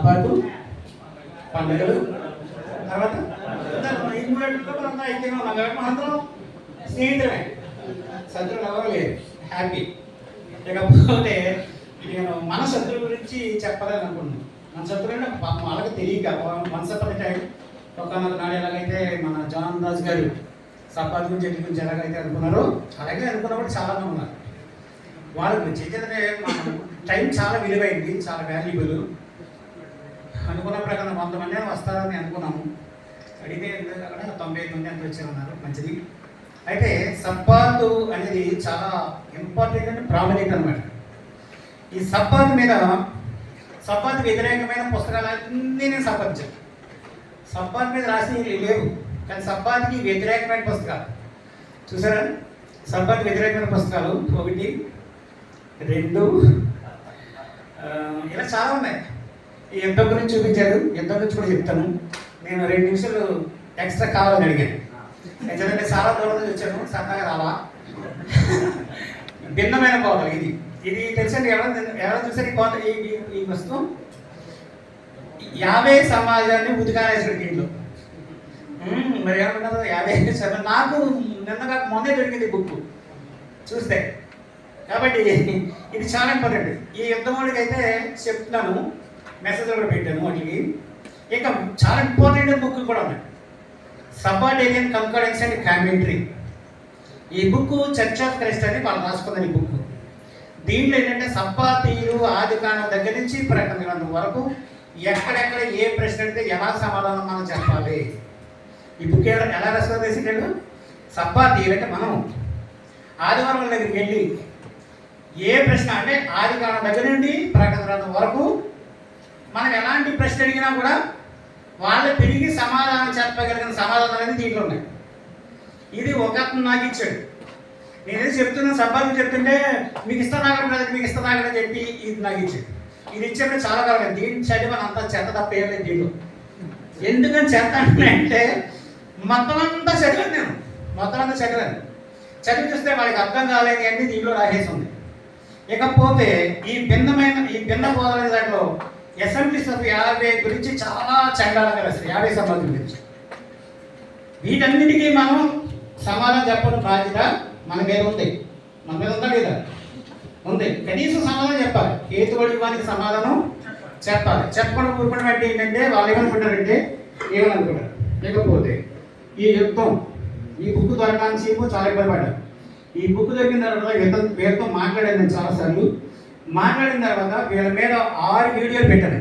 సబ్బాతు పండుగలు. తర్వాత ఈ మనంతా ఐక్యంగా ఉన్నాం కాబట్టి మనందరం స్నేహితులమే. శత్రువులు ఎవరు లేరు. హ్యాపీ ఇకపోతే నేను మన శత్రువు గురించి చెప్పాలని అనుకున్నాను మన శత్రువు అంటే పాపం వాళ్ళకి తెలియక వన్స్ అప్ టైం ఒకనొక నాడు ఎలాగైతే మన జాన్ దాస్ గారు సపాతి గురించి ఎట్ల గురించి ఎలాగైతే అనుకున్నారో అలాగే అనుకున్నప్పుడు చాలా ఉన్నారు. వాళ్ళ గురించి ఎందుకంటే టైం చాలా విలువైంది చాలా వాల్యుబుల్ అనుకున్న ప్రకారం వంద మంది వస్తారని అనుకున్నాము. అడిగితే అక్కడ తొంభై ఐదు మంది అంత వచ్చారన్నారు. మంచిది. అయితే సబ్బాతు అనేది చాలా ఇంపార్టెంట్ అండ్ ప్రాముఖ్యత అనమాట ఈ సబ్బాతు మీద సబ్బాతు వ్యతిరేకమైన పుస్తకాలు అన్నీ నేను సంపాదించాను. సబ్బాత్ మీద రాసి లేవు. కానీ సబ్బాత్కి వ్యతిరేకమైన పుస్తకాలు. చూసారా? సబ్బాత్ వ్యతిరేకమైన పుస్తకాలు ఒకటి రెండు ఇలా చాలా ఉన్నాయి. ఈ యుద్ధం గురించి చూపించారు? యుద్ధం గురించి కూడా చెప్తాను. నేను రెండు నిమిషాలు ఎక్స్ట్రా కావాలని అడిగాను. ఎందుకంటే చాలా దూరం నుంచి వచ్చాను సరదాగా రావా? భిన్నమైన కోతలు ఇది. ఇది తెలిసండి ఎవరైనా ఎవరైనా చూసారు ఈ కోత ఈ ఈ- వస్తువు? యాభై సమాజాన్ని ఉతికారేసాడు దీంట్లో. మరి ఏమంటారు యాభై సమాజం నాకు నిన్నగా మొన్నే దొరికింది బుక్ చూస్తే. కాబట్టి ఇది చాలా ఇంపార్టెంట్. ఈ యుద్ధం అయితే చెప్తున్నాను. మెసేజ్ కూడా పెట్టాను వాటికి. ఇంకా చాలా ఇంపార్టెంట్ బుక్ కూడా ఉన్నాయి. సబార్డేరియన్ కంకరెన్స్ అండ్ కామెంటరీ ఈ బుక్ చర్చ్ ఆఫ్ క్రైస్ట్ అని వాళ్ళు రాసుకున్నారు ఈ బుక్ దీంట్లో ఏంటంటే సబ్బాతీయులు ఆది కాలం దగ్గర నుంచి ప్రకటన గ్రంథం వరకు ఎక్కడెక్కడ ఏ ప్రశ్న అడిగితే ఎలా సమాధానం మనం చెప్పాలి? ఈ బుక్ ఎలా ఎలా రాసుకోవాలి తెలిసిందేడు సబ్బాతీయులు అంటే మనం ఆదివారం దగ్గరికి వెళ్ళి ఏ ప్రశ్న అంటే ఆది కాలం దగ్గర నుండి ప్రకటన గ్రంథం వరకు మనం ఎలాంటి ప్రశ్న అడిగినా కూడా వాళ్ళు తిరిగి సమాధానం చెప్పగలిగిన సమాధానం అనేది దీంట్లో ఉన్నాయి. ఇది ఒక నాకు ఇచ్చాడు. నేనేది చెప్తున్నా సంపాదన చెప్తుంటే మీకు ఇస్తా నాగడం బ్రదర్ మీకు ఇస్తా నాగడం చెప్పి ఇది నాకు ఇచ్చాడు. ఇది ఇచ్చినప్పుడు చాలా కాలం దీన్ని మనం అంత చెత్త తప్ప ఏం లేదు దీంట్లో. ఎందుకని చెత్త అంటే మొత్తం అంతా చదివాను నేను. మొత్తం అంతా చదివాను చదివి చూస్తే వాళ్ళకి అర్థం కాలేదు అని దీంట్లో రాసేసి ఉంది. ఇకపోతే ఈ భిన్నమైన ఈ భిన్న బోధన దాంట్లో ఎస్ఎంపీ ఆఫ్ యాభై గురించి చాలా చండాలంగా రాశారు. యాభై సభ్యుల గురించి. వీటన్నిటికీ మనం సమాధానం చెప్పడం బాధ్యత మన మీద ఉంది. మన మీద ఉందా లేదా? ఉంది. కనీసం సమాధానం చెప్పాలి. హేతుబడి వానికి సమాధానం చెప్పాలి. చెప్పడం ఊరుకోవడం అంటే ఏంటంటే వాళ్ళు ఏమనుకుంటారంటే ఏమనుకుంటారు? లేకపోతే ఈ యుద్ధం ఈ బుక్ దొరకడానికి ఏమో చాలా ఇబ్బంది పడ్డారు. ఈ బుక్ దొరికిన తర్వాత వీళ్ళతో వీళ్ళతో మాట్లాడాను నేను చాలాసార్లు. మాట్లాడిన తర్వాత వీళ్ళ మీద ఆరు వీడియోలు పెట్టాను.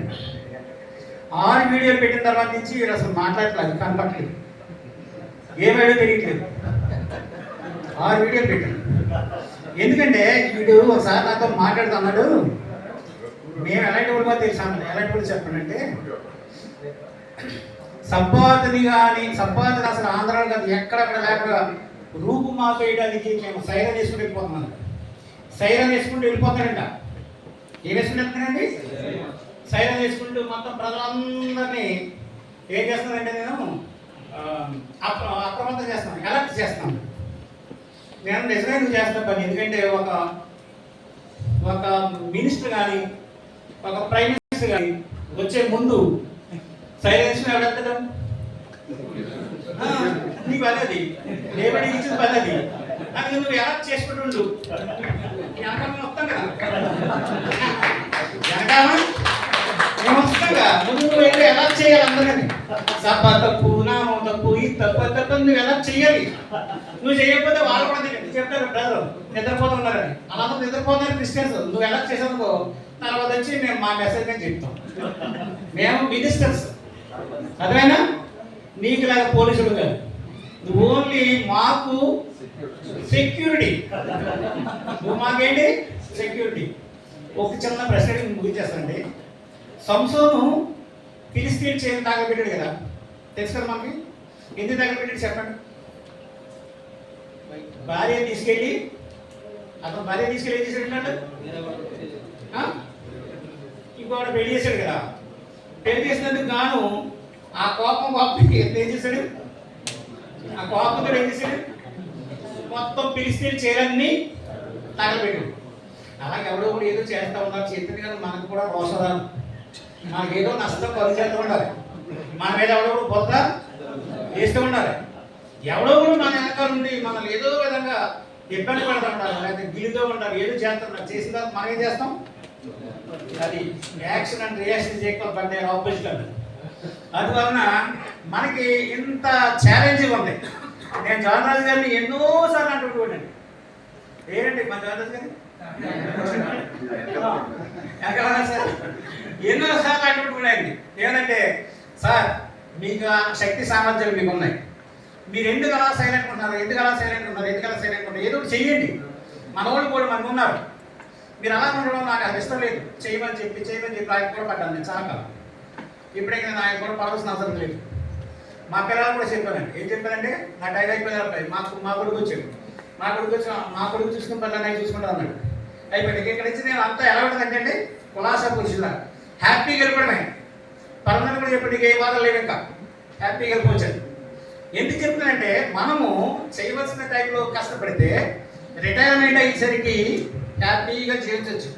ఆరు వీడియోలు పెట్టిన తర్వాత నుంచి వీళ్ళు అసలు మాట్లాడట్లేదు కనపట్లేదు ఏమైనా తెలియట్లేదు. ఆరు వీడియోలు పెట్టాను. ఎందుకంటే వీడు ఒకసారి నాతో మాట్లాడుతున్నాడు మేము ఎలాంటి వాళ్ళు తెలుసా ఎలాంటి వాళ్ళు చెప్పానంటే అంటే సంపాదని కానీ సంపాదన అసలు ఆంధ్రాలో కాదు ఎక్కడెక్కడ లేకుండా రూపు మాపేయడానికి మేము సైరన్ వేసుకుని వెళ్ళిపోతున్నాను సైరన్ వేసుకుంటూ వెళ్ళిపోతాడంట ఏం వేసుకుని వెళ్తానండి సైరన్ వేసుకుంటూ మొత్తం ప్రజలందరినీ ఏం చేస్తానంటే నేను అప్ర అప్రమత్తం చేస్తాను అలర్ట్ చేస్తాను నేను నిజంగా నువ్వు పని ఎందుకంటే ఒక ఒక మినిస్టర్ కానీ ఒక ప్రైమ్ మినిస్టర్ కానీ వచ్చే ముందు సైలెన్స్ ఎవడెత్తడం? నీకు నీ పని అది. లేబడి ఇచ్చిన పని అది నువ్వు ఎలా చేసుకుంటుండు వెనకాల వస్తాం కదా వెనకాల మేము ముందు నువ్వు వెళ్ళి ఎలా చేయాలి అందరినీ? సభ తప్పు నామం తప్పు ఈ తప్పు తప్పు నువ్వు ఎలా చేయాలి? నువ్వు చేయకపోతే వాళ్ళు కూడా చెప్తారు బ్రదర్ నిద్రపోతున్నారని అలా నిద్రపోతున్నారు క్రిస్టియన్స్ నువ్వు ఎలా చేసావు తర్వాత వచ్చి మేము మా మెసేజ్ అని చెప్తాం. మేము మినిస్టర్స్ అదేనా నీకు లాగా పోలీసులు కాదు నువ్వు ఓన్లీ మాకు సెక్యూరిటీ నువ్వు మాకేంటి? సెక్యూరిటీ ఒక చిన్న ప్రశ్న ముగించేస్తండి సంసోను ఫిలిస్తీన్ చేయని తాగబెట్టాడు కదా. తెలుసు కదా మనకి? ఎందుకు తాగబెట్టాడు చెప్పండి. భార్య తీసుకెళ్ళి అతను భార్య తీసుకెళ్ళి ఏం ఆ? ఇంకోటి పెళ్ళి చేశాడు కదా. పెళ్ళి చేసినందుకు గాను ఆ కోపం కోపం ఏం చేశాడు? ఆ కోపంతో ఏం చేశాడు? మొత్తం పిలిస్తే చీరన్నీ తగలబెట్టు అలాగే ఎవడో కూడా ఏదో చేస్తా ఉన్నారు. చెప్పింది కదా మనకు కూడా రోషరాలు మనకి ఏదో నష్టం పని చేస్తూ ఉండాలి. మన మీద ఎవడో కొత్త వేస్తూ ఉండాలి. ఎవడో కూడా మన వెనకాల నుండి మనల్ని ఏదో విధంగా ఇబ్బంది పడుతూ ఉండాలి. లేకపోతే గిలుతూ ఉండాలి. ఏదో చేస్తున్నారు. చేసిన తర్వాత మనం ఏం చేస్తాం? అది యాక్షన్ అండ్ రియాక్షన్ చేయకుండా పడ్డే ఆపోజిట్ అది అందువలన మనకి ఇంత ఛాలెంజింగ్ ఉంది. నేను జగన్రాజు గారిని ఎన్నోసార్లు అంటుంటాను ఏంటి మా జగన్రాజు గారి ఎక్కడ సార్? ఎన్నోసార్లు అంటుంటాయండి ఏమంటే సార్ మీకు ఆ శక్తి సామర్థ్యాలు మీకు ఉన్నాయి. మీరు ఎందుకు అలా సైలెంట్ ఉన్నారు ఎందుకు అలా సైలెంట్ ఉన్నారు ఎందుకు అలా సైలెంట్ ఉన్నారు ఏదో ఒకటి చెయ్యండి. మన వాళ్ళు కూడా మనకు ఉన్నారు. మీరు అలా ఉండడం నాకు అది ఇష్టం లేదు. చేయమని చెప్పి చేయమని చెప్పి ఆయన కూడా పడ్డాను నేను చాలా కాలం. ఇప్పుడే నేను ఆయన కూడా పడవలసిన అవసరం లేదు. మా పిల్లలు కూడా చెప్పానండి. ఏం చెప్పానంటే నా టైం అయిపోయిన అబ్బాయి మాకు మా కొడుకు వచ్చాడు. మా కొడుకు వచ్చి మా కొడుకు చూసుకుని పిల్లలు నేను చూసుకుంటా అన్నాడు అయిపోయింది. ఇక్కడ నుంచి నేను అంతా ఎలా ఉంటుందంటే కులాసా పురుషులా. హ్యాపీగా వెళ్ళిపోవడమే పర్మనెంట్ కూడా చెప్పండి ఏ బాధలు లేవు ఇంకా. హ్యాపీగా వెళ్ళిపోవచ్చాను ఎందుకు చెప్తున్నానంటే మనము చేయవలసిన టైంలో కష్టపడితే రిటైర్మెంట్ అయ్యేసరికి హ్యాపీగా జీవించవచ్చు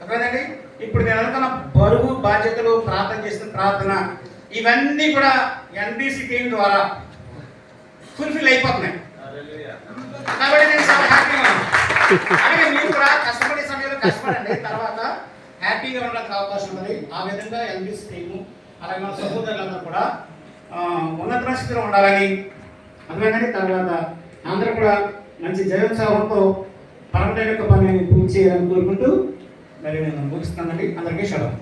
అర్థమైందండి? ఇప్పుడు నేను అనుకున్న బరువు బాధ్యతలు ప్రార్థన చేసిన ప్రార్థన ఇవన్నీ కూడా ఎన్బిసి టీం ద్వారా ఫుల్ఫిల్ అయిపోతున్నాయి. కాబట్టి నేను చాలా హ్యాపీగా అలాగే మీరు కూడా కష్టపడే సమయంలో కష్టపడండి. తర్వాత హ్యాపీగా ఉండడానికి అవకాశం ఉంది. ఆ విధంగా ఎన్బీసీ టీము అలాగే మన సహోదరులందరూ కూడా ఉన్నత స్థితిలో ఉండాలని అందుకని తర్వాత అందరూ కూడా మంచి జయోత్సాహంతో పరమదేవ యొక్క పని పూర్తి చేయాలని కోరుకుంటూ మరి నేను ముగిస్తున్నానండి. అందరికీ షడం